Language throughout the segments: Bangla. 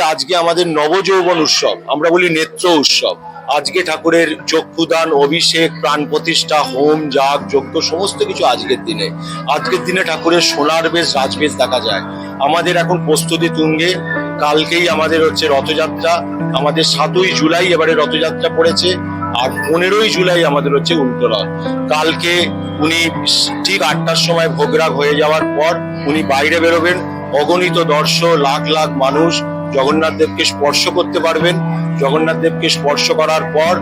আজকে আমাদের নবযৌবন উৎসব। আমরা বলি নেত্র উৎসব। আজকে ঠাকুরের চক্ষুদান, অভিষেক, প্রাণ প্রতিষ্ঠা, হোম, যাগ, যজ্ঞ, সমস্ত কিছু আজকের দিনে। আজকের দিনে ঠাকুরের সোনার বেশ, রাজবেশ দেখা যায়। আমাদের এখন প্রস্তুতি তুঙ্গে। কালকেই আমাদের হচ্ছে রথযাত্রা। আমাদের সাতই জুলাই এবারে রথযাত্রা পড়েছে আর পনেরোই জুলাই আমাদের হচ্ছে উল্টো কালকে উনি ঠিক আটটার সময় ভোগরাগ হয়ে যাওয়ার পর উনি বাইরে বেরোবেন। অগণিত দর্শক, লাখ লাখ মানুষ জগন্নাথ দেবকে স্পর্শ করতে পারবেন। জগন্নাথ দেবকে স্পর্শ করার পর,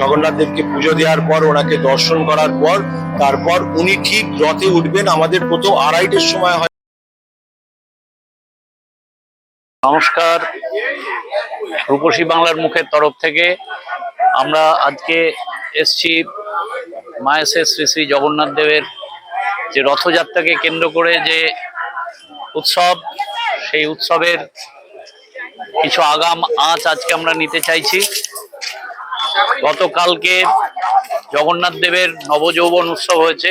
জগন্নাথ দেবকে পুজো দেওয়ার পর, ওনাকে দর্শন করার পর, তারপর উনি ঠিক রথে উঠবেন। আমাদের প্রথম আড়াইটের সময় হয়। নমস্কার। রূপসী বাংলার মুখের তরফ থেকে আমরা আজকে এসছি মায়েসের শ্রী শ্রী জগন্নাথ দেবের যে রথযাত্রাকে কেন্দ্র করে যে উৎসব, সেই উৎসবের কিছু আগাম আঁচ আজকে আমরা নিতে চাইছি। গতকালকে জগন্নাথ দেবের নবযৌবন উৎসব হয়েছে।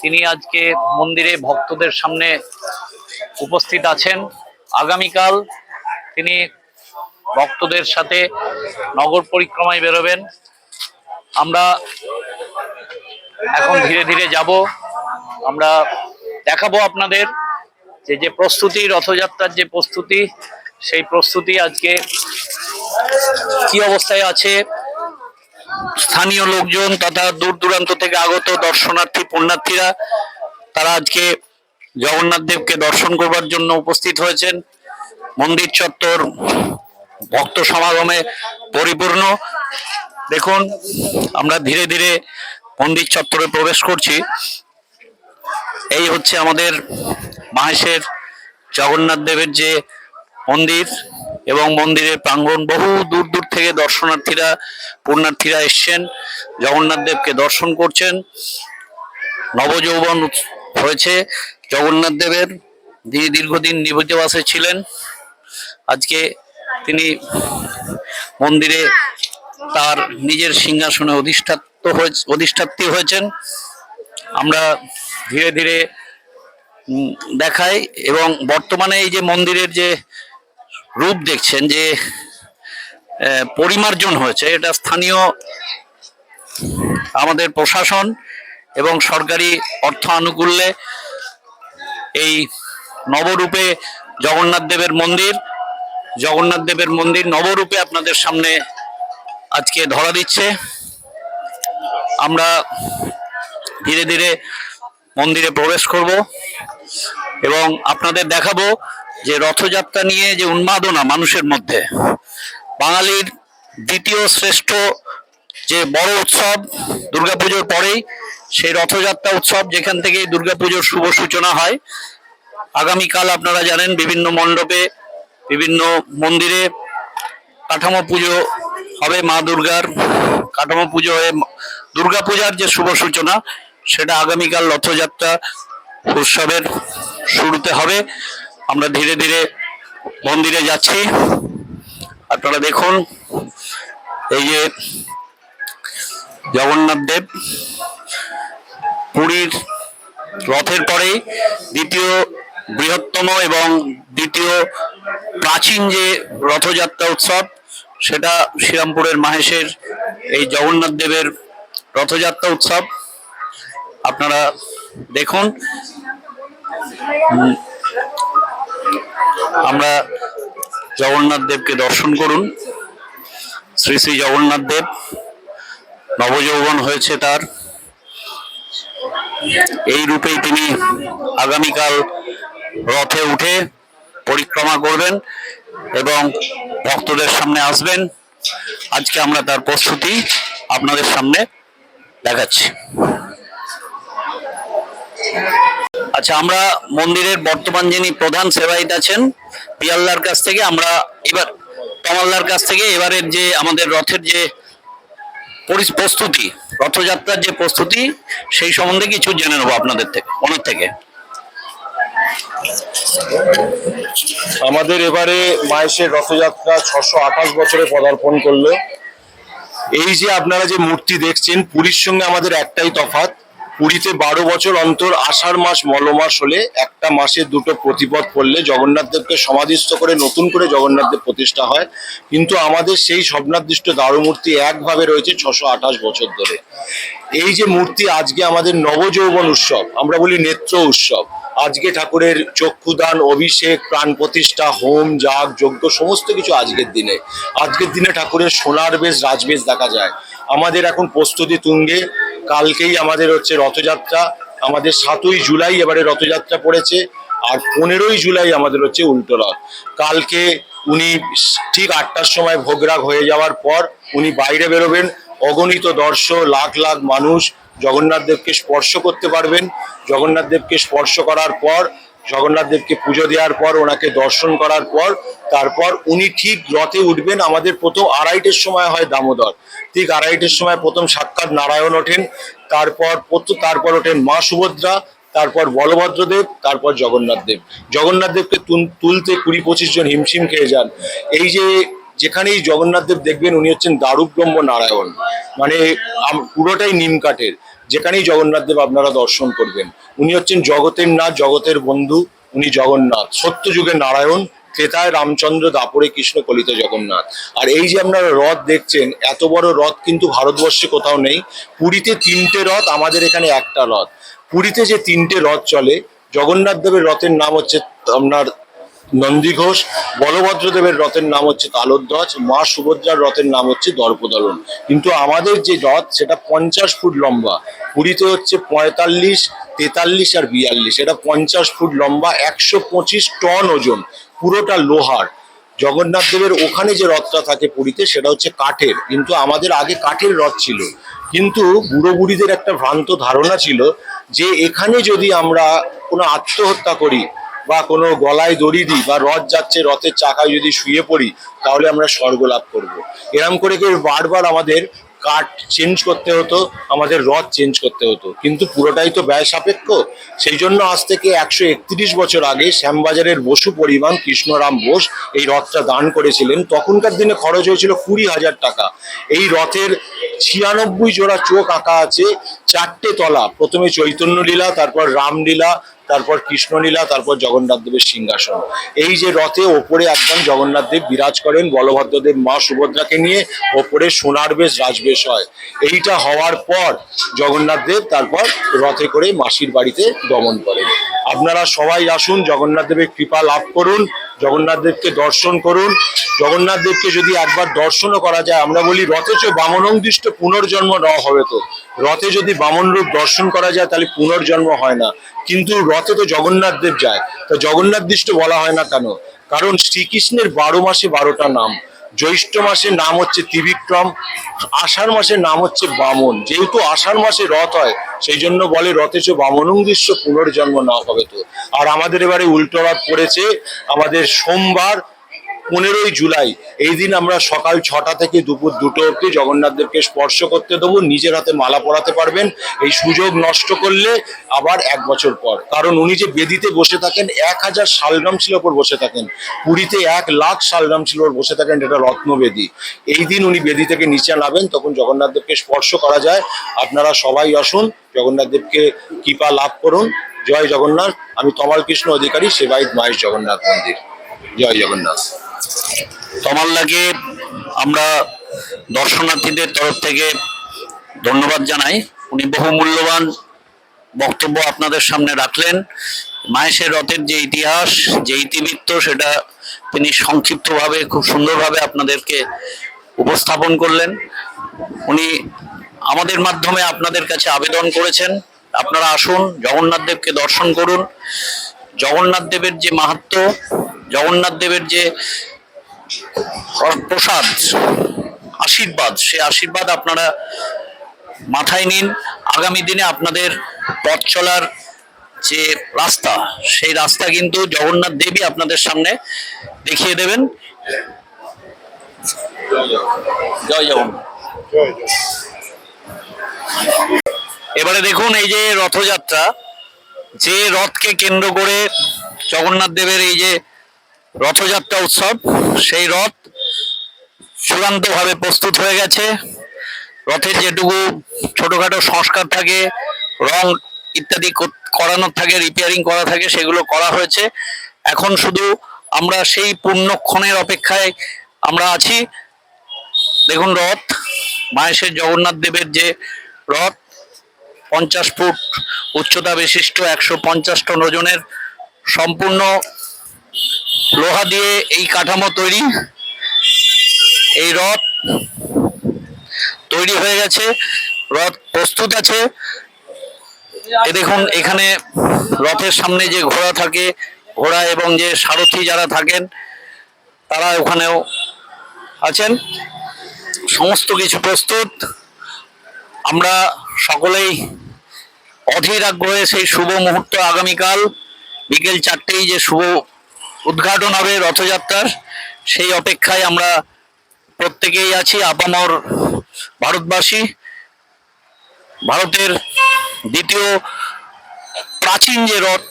তিনি আজকে মন্দিরে ভক্তদের সামনে উপস্থিত আছেন। আগামীকাল তিনি ভক্তদের সাথে নগর পরিক্রমায় বেরোবেন। আমরা এখন ধীরে ধীরে যাব। আমরা দেখাবো আপনাদের যে যে প্রস্তুতি, রথযাত্রার যে প্রস্তুতি সেই প্রস্তুতি আজকে কি অবস্থায় আছে? স্থানীয় লোকজন তথা দূর দূরান্ত থেকে আগত দর্শনার্থী, পুণ্যার্থীরা, তারা আজকে জগন্নাথ দেবকে দর্শন করবার জন্য উপস্থিত হয়েছেন। মন্দির চত্বর, ভক্ত সমাগমে পরিপূর্ণ। দেখুন, আমরা ধীরে ধীরে মন্দির চত্বরে প্রবেশ করছি। এই হচ্ছে আমাদের মাহেশের জগন্নাথ দেবের যে মন্দির এবং মন্দিরের প্রাঙ্গণ বহু দূর দূর থেকে দর্শনার্থীরা, পুণ্যার্থীরা এসছেন। জগন্নাথ দেবকে দর্শন করছেন। নবযৌবন হয়েছে। জগন্নাথ দেবের যিনি দীর্ঘদিন নিবৃতবাসে ছিলেন, আজকে তিনি মন্দিরে তার নিজের সিংহাসনে অধিষ্ঠাত্ব হয়েছে অধিষ্ঠাত্রী হয়েছেন। আমরা ধীরে ধীরে দেখাই এবং বর্তমানে এই যে মন্দিরের যে রূপ দেখছেন যে পরিমার্জন হয়েছে। এটা স্থানীয় আমাদের প্রশাসন এবং সরকারি অর্থ আনুকূল্যে এই নবরূপে জগন্নাথ দেবের মন্দির, জগন্নাথ দেবের মন্দির নবরূপে আপনাদের সামনে আজকে ধরা দিচ্ছে। আমরা ধীরে ধীরে মন্দিরে প্রবেশ করব এবং আপনাদের দেখাবো যে রথযাত্রা নিয়ে যে উন্মাদনা মানুষের মধ্যে, বাঙালির দ্বিতীয় শ্রেষ্ঠ যে বড় উৎসব দুর্গাপুজোর পরেই, সেই রথযাত্রা উৎসব যেখান থেকে দুর্গাপুজোর শুভ সূচনা হয়। আগামীকাল আপনারা জানেন বিভিন্ন মণ্ডপে, বিভিন্ন মন্দিরে কাঠামো পুজো হবে মা দুর্গার। কাঠামো পুজো হয়ে দুর্গাপূজার যে শুভ সূচনা, সেটা আগামীকাল রথযাত্রা উৎসবের শুরুতে হবে। আমরা ধীরে ধীরে মন্দিরে যাচ্ছি। আপনারা দেখুন, এই যে জগন্নাথ দেব, পুরীর রথের পরে দ্বিতীয় বৃহত্তম এবং দ্বিতীয় প্রাচীন যে রথযাত্রা উৎসব, সেটা শ্রীরামপুরের মাহেশের এই জগন্নাথ দেবের রথযাত্রা উৎসব। আপনারা দেখুন আমরা জগন্নাথ দেবকে দর্শন করুন। শ্রী শ্রী জগন্নাথ দেব, নবযৌবন হয়েছে তার। এই রূপেই তিনি আগামীকাল রথে উঠে পরিক্রমা করবেন এবং ভক্তদের সামনে আসবেন। আজকে আমরা তার প্রস্তুতি আপনাদের সামনে দেখাচ্ছি। আচ্ছা আমরা মন্দিরের বর্তমান যিনি প্রধান সেবায়িত আছেন, পিয়াল্লার কাছ থেকে আমরা এবার, তমাল্লার কাছ থেকে এবারের যে আমাদের রথের যে পরিস- প্রস্তুতি, রথযাত্রার যে প্রস্তুতি, সেই সম্বন্ধে কিছু জেনে নেব আপনাদের থেকে ওনার থেকে। আমাদের এবারে মায়েশের রথযাত্রা ছশো আঠাশ বছরে পদার্পণ করল। এই যে আপনারা যে মূর্তি দেখছেন, পুরীর সঙ্গে আমাদের একটাই তফাৎ পুরীতে বারো বছর অন্তর আষাঢ় মাস, মলমাস হলে একটা মাসে দুটো প্রতিপদ পড়লে জগন্নাথ দেবকে সমাধিস্থ করে নতুন করে জগন্নাথ দেব প্রতিষ্ঠা হয়। কিন্তু আমাদের সেই স্বপ্নাদৃষ্ট দারুমূর্তি একভাবে রয়েছে ছশো আঠাশ বছর ধরে। এই যে মূর্তি আজকে আমাদের নবযৌবন উৎসব, আমরা বলি নেত্র উৎসব। আজকে ঠাকুরের চক্ষুদান, অভিষেক, প্রাণ প্রতিষ্ঠা, হোম, যাগ, যজ্ঞ, সমস্ত কিছু আজকের দিনে। আজকের দিনে ঠাকুরের সোনার বেশ, রাজবেশ দেখা যায়। আমাদের এখন প্রস্তুতি তুঙ্গে। কালকেই আমাদের হচ্ছে রথযাত্রা, আমাদের সাতই জুলাই এবারে রথযাত্রা পড়েছে আর পনেরোই জুলাই আমাদের হচ্ছে উল্টো রথ। কালকে উনি ঠিক আটটার সময় ভোগরাগ হয়ে যাওয়ার পর উনি বাইরে বেরোবেন, অগণিত দর্শক, লাখ লাখ মানুষ জগন্নাথ দেবকে স্পর্শ করতে পারবেন। জগন্নাথ দেবকে স্পর্শ করার পর জগন্নাথ দেবকে পুজো দেওয়ার পর, ওনাকে দর্শন করার পর, তারপর উনি ঠিক রথে উঠবেন। আমাদের প্রথম আড়াইটের সময় হয় দামোদর। ঠিক আড়াইটের সময় প্রথম সাক্ষাৎ নারায়ণ ওঠেন। তারপর তারপর ওঠেন মা সুভদ্রা, তারপর বলভদ্রদেব, তারপর জগন্নাথ দেব। জগন্নাথ দেবকে তুল- তুলতে কুড়ি পঁচিশ জন হিমশিম খেয়ে যান। এই যে, যেখানেই জগন্নাথ দেব দেখবেন, উনি হচ্ছেন দারুব্রহ্ম নারায়ণ মানে পুরোটাই নিম কাঠের। যেখানেই জগন্নাথ দেব আপনারা দর্শন করবেন। উনি হচ্ছেন জগতের নাথ জগতের বন্ধু, উনি জগন্নাথ। সত্য যুগের নারায়ণ, ক্রেতায় রামচন্দ্র, দাপরে কৃষ্ণ, কলিত জগন্নাথ। আর এই যে আপনারা রথ দেখছেন, এত বড় রথ কিন্তু ভারতবর্ষে কোথাও নেই। পুরীতে তিনটে রথ, আমাদের এখানে একটা রথ। পুরীতে যে তিনটে রথ চলে, জগন্নাথ দেবের রথের নাম হচ্ছে আপনার নন্দী ঘোষ, বলভদ্রদেবের রথের নাম হচ্ছে তালোধ্বজ, মা সুভদ্রার রথের নাম হচ্ছে দর্পদলন। কিন্তু আমাদের যে রথ, সেটা পঞ্চাশ ফুট লম্বা। পুরীতে হচ্ছে পঁয়তাল্লিশ, তেতাল্লিশ আর বিয়াল্লিশ। এটা পঞ্চাশ ফুট লম্বা, একশো পঁচিশ টন ওজন, পুরোটা লোহার। জগন্নাথ দেবের ওখানে যে রথটা থাকে পুরীতে, সেটা হচ্ছে কাঠের। কিন্তু আমাদের আগে কাঠের রথ ছিল। কিন্তু বুড়ো বুড়িদের একটা ভ্রান্ত ধারণা ছিল যে এখানে যদি আমরা কোনো আত্মহত্যা করি বা কোনো গলায় দড়ি দিই বা রথ যাচ্ছে, রথের চাকায় যদি শুয়ে পড়ি, তাহলে আমরা স্বর্গ লাভ করব। এরম করে করে বারবার আমাদের কাঠ চেঞ্জ করতে হতো, আমাদের রথ চেঞ্জ করতে হতো। কিন্তু পুরোটাই তো ব্যয় সাপেক্ষ। সেই জন্য আজ থেকে একশো একত্রিশ বছর আগে শ্যামবাজারের বসু পরিমাণ কৃষ্ণরাম বোস এই রথটা দান করেছিলেন। তখনকার দিনে খরচ হয়েছিল কুড়ি হাজার টাকা। এই রথের ছিয়ানব্বই জোড়া চোখ আঁকা আছে, চারটে তলা। প্রথমে চৈতন্যলীলা, তারপর রামলীলা তারপর কৃষ্ণলীলা, তারপর জগন্নাথ দেবের সিংহাসন। এই যে রথে ওপরে একদম জগন্নাথ দেব বিরাজ করেন বলভদ্রদেব মা সুভদ্রাকে নিয়ে ওপরে সোনার বেশ রাজবেশ হয়। এইটা হওয়ার পর জগন্নাথ দেব তারপর রথে করে মাসির বাড়িতে গমন করেন। আপনারা সবাই আসুন, জগন্নাথ দেবের কৃপা লাভ করুন, জগন্নাথ দেবকে দর্শন করুন। জগন্নাথ দেবকে যদি একবার দর্শনও করা যায়, আমরা বলি রথে চ বামনংদিষ্ট পুনর্জন্ম ন হবে তো। রথে যদি বামন রূপ দর্শন করা যায়, তাহলে পুনর্জন্ম হয় না। কিন্তু রথে তো জগন্নাথ দেব যায়। তো জগন্নাথ দৃষ্ট বলা হয় না কেন? কারণ শ্রীকৃষ্ণের বারো মাসে বারোটা নাম। জ্যৈষ্ঠ মাসের নাম হচ্ছে ত্রিবিক্রম, আষাঢ় মাসের নাম হচ্ছে বামন। যেহেতু আষাঢ় মাসে রথ হয় সেই জন্য বলে রথেচ চ বামনং দৃশ্য পুনর্জন্ম না হবে তো আর আমাদের এবারে উল্টো রথ পড়েছে, আমাদের সোমবার পনেরোই জুলাই, এই দিন আমরা সকাল ছটা থেকে দুপুর দুটো অবধি জগন্নাথ দেবকে স্পর্শ করতে দেবো। নিজের হাতে মালা পরাতে পারবেন। এই সুযোগ নষ্ট করলে আবার এক বছর পর। কারণ উনি যে বেদিতে বসে থাকেন, এক হাজার শালগ্রাম শিলার ওপর বসে থাকেন। পুরীতে এক লাখ শালগ্রাম শিলার উপর বসে থাকেন এটা রত্নবেদী এই দিন উনি বেদি থেকে নিচে নামেন, তখন জগন্নাথ দেবকে স্পর্শ করা যায়। আপনারা সবাই আসুন, জগন্নাথদেবকে কৃপা লাভ করুন। জয় জগন্নাথ। আমি তমাল কৃষ্ণ অধিকারী, সেবায়িত মায়ের জগন্নাথ মন্দির। জয় জগন্নাথ। তমাল্লাকে আমরা দর্শনার্থীদের তরফ থেকে ধন্যবাদ জানাই। উনি বহু মূল্যবান বক্তব্য আপনাদের সামনে রাখলেন। মাহেশের রথের যে ইতিহাস, যে ইতিবৃত্ত, সেটা তিনি সংক্ষিপ্তভাবে, খুব সুন্দরভাবে আপনাদেরকে উপস্থাপন করলেন। উনি আমাদের মাধ্যমে আপনাদের কাছে আবেদন করেছেন। আপনারা আসুন, জগন্নাথ দেবকে দর্শন করুন। জগন্নাথ দেবের যে মাহাত্ম্য জগন্নাথ দেবের যে প্রসাদ, আশীর্বাদ। সে আশীর্বাদ আপনারা মাথায় নিন। আগামী দিনে আপনাদের পথ চলার যে রাস্তা, সেই রাস্তা কিন্তু জগন্নাথ দেবী আপনাদের সামনে দেখিয়ে দেবেন। এবারে দেখুন এই যে রথযাত্রা, যে রথকে কেন্দ্র করে জগন্নাথ দেবের এই যে রথযাত্রা উৎসব, সেই রথ চূড়ান্তভাবে প্রস্তুত হয়ে গেছে। রথের যেটুকু ছোটখাটো সংস্কার থাকে, রং ইত্যাদি কর- করানোর থাকে রিপেয়ারিং করা থাকে, সেগুলো করা হয়েছে। এখন শুধু আমরা সেই পূর্ণক্ষণের অপেক্ষায় আমরা আছি। দেখুন রথ, মাহেশের জগন্নাথ দেবের যে রথ, পঞ্চাশ ফুট উচ্চতা বিশিষ্ট, একশো পঞ্চাশ টন ওজনের, সম্পূর্ণ লোহা দিয়ে এই কাঠামো তৈরি। এই রথ তৈরি হয়ে গেছে। রথ প্রস্তুত আছে। এ দেখুন, এখানে রথের সামনে যে ঘোড়া থাকে, ঘোড়া এবং যে সারথি যারা থাকেন, তারা ওখানেও আছেন। সমস্ত কিছু প্রস্তুত। আমরা সকলেই অধীর আগ্রহে সেই শুভ মুহূর্ত আগামীকাল বিকেল চারটেই যে শুভ উদ্ঘাটন হবে রথযাত্রার। সেই অপেক্ষায় আমরা প্রত্যেকেই আছি, আপামর ভারতবাসী। ভারতের দ্বিতীয় প্রাচীন যে রথ,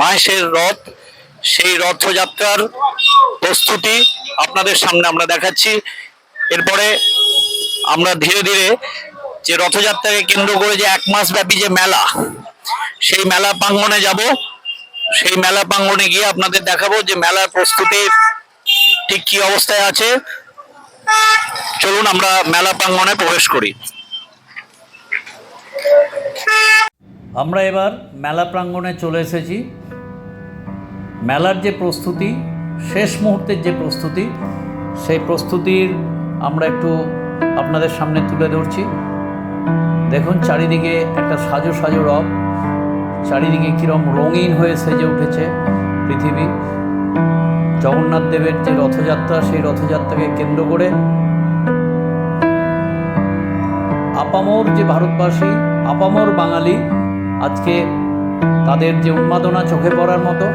মাহেশের রথ, সেই রথযাত্রার প্রস্তুতি আপনাদের সামনে আমরা দেখাচ্ছি। এরপরে আমরা ধীরে ধীরে যে রথযাত্রাকে কেন্দ্র করে যে এক মাস ব্যাপী যে মেলা, সেই মেলা প্রাঙ্গণে যাব। সেই মেলা প্রাঙ্গনে গিয়ে আপনাদের দেখাবো যে মেলার প্রস্তুতি ঠিক কি অবস্থায় আছে। চলুন আমরা মেলা প্রাঙ্গনে প্রবেশ করি। আমরা এবার মেলা প্রাঙ্গণে চলে এসেছি। মেলার যে প্রস্তুতি, শেষ মুহূর্তের যে প্রস্তুতি, সেই প্রস্তুতির আমরা একটু আপনাদের সামনে তুলে ধরছি। দেখুন চারিদিকে একটা সাজো সাজো রব। চারিদিকে কীরকম রঙিন হয়ে সেজে উঠেছে পৃথিবী। জগন্নাথ দেবের যে রথযাত্রা, সেই রথযাত্রাকে কেন্দ্র করে আপামর যে ভারতবাসী, আপামর বাঙালি আজকে তাদের যে উন্মাদনা চোখে পড়ার মতো,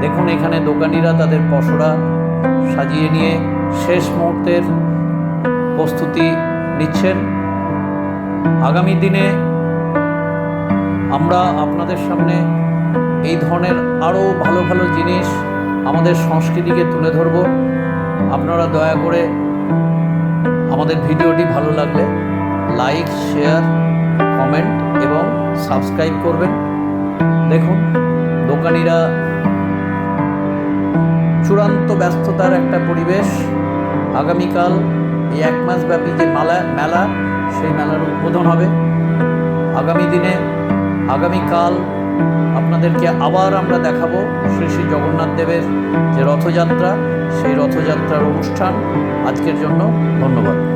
দেখুন এখানে দোকানিরা তাদের পসরা সাজিয়ে নিয়ে শেষ মুহূর্তের প্রস্তুতি নিচ্ছেন। আগামী দিনে আমরা আপনাদের সামনে এই ধরনের আরও ভালো ভালো জিনিস আমাদের সংস্কৃতিকে তুলে ধরব। আপনারা দয়া করে আমাদের ভিডিওটি ভালো লাগলে লাইক, শেয়ার, কমেন্ট এবং সাবস্ক্রাইব করবেন। দেখুন, দোকানিরা চূড়ান্ত ব্যস্ততার একটা পরিবেশ। আগামীকাল এই এক মাস ব্যাপী যে মেলা মেলা, সেই মেলার উদ্বোধন হবে। আগামী দিনে আগামীকাল আপনাদেরকে আবার আমরা দেখাবো শ্রী শ্রী জগন্নাথ দেবের যে রথযাত্রা, সেই রথযাত্রার অনুষ্ঠান। আজকের জন্য ধন্যবাদ।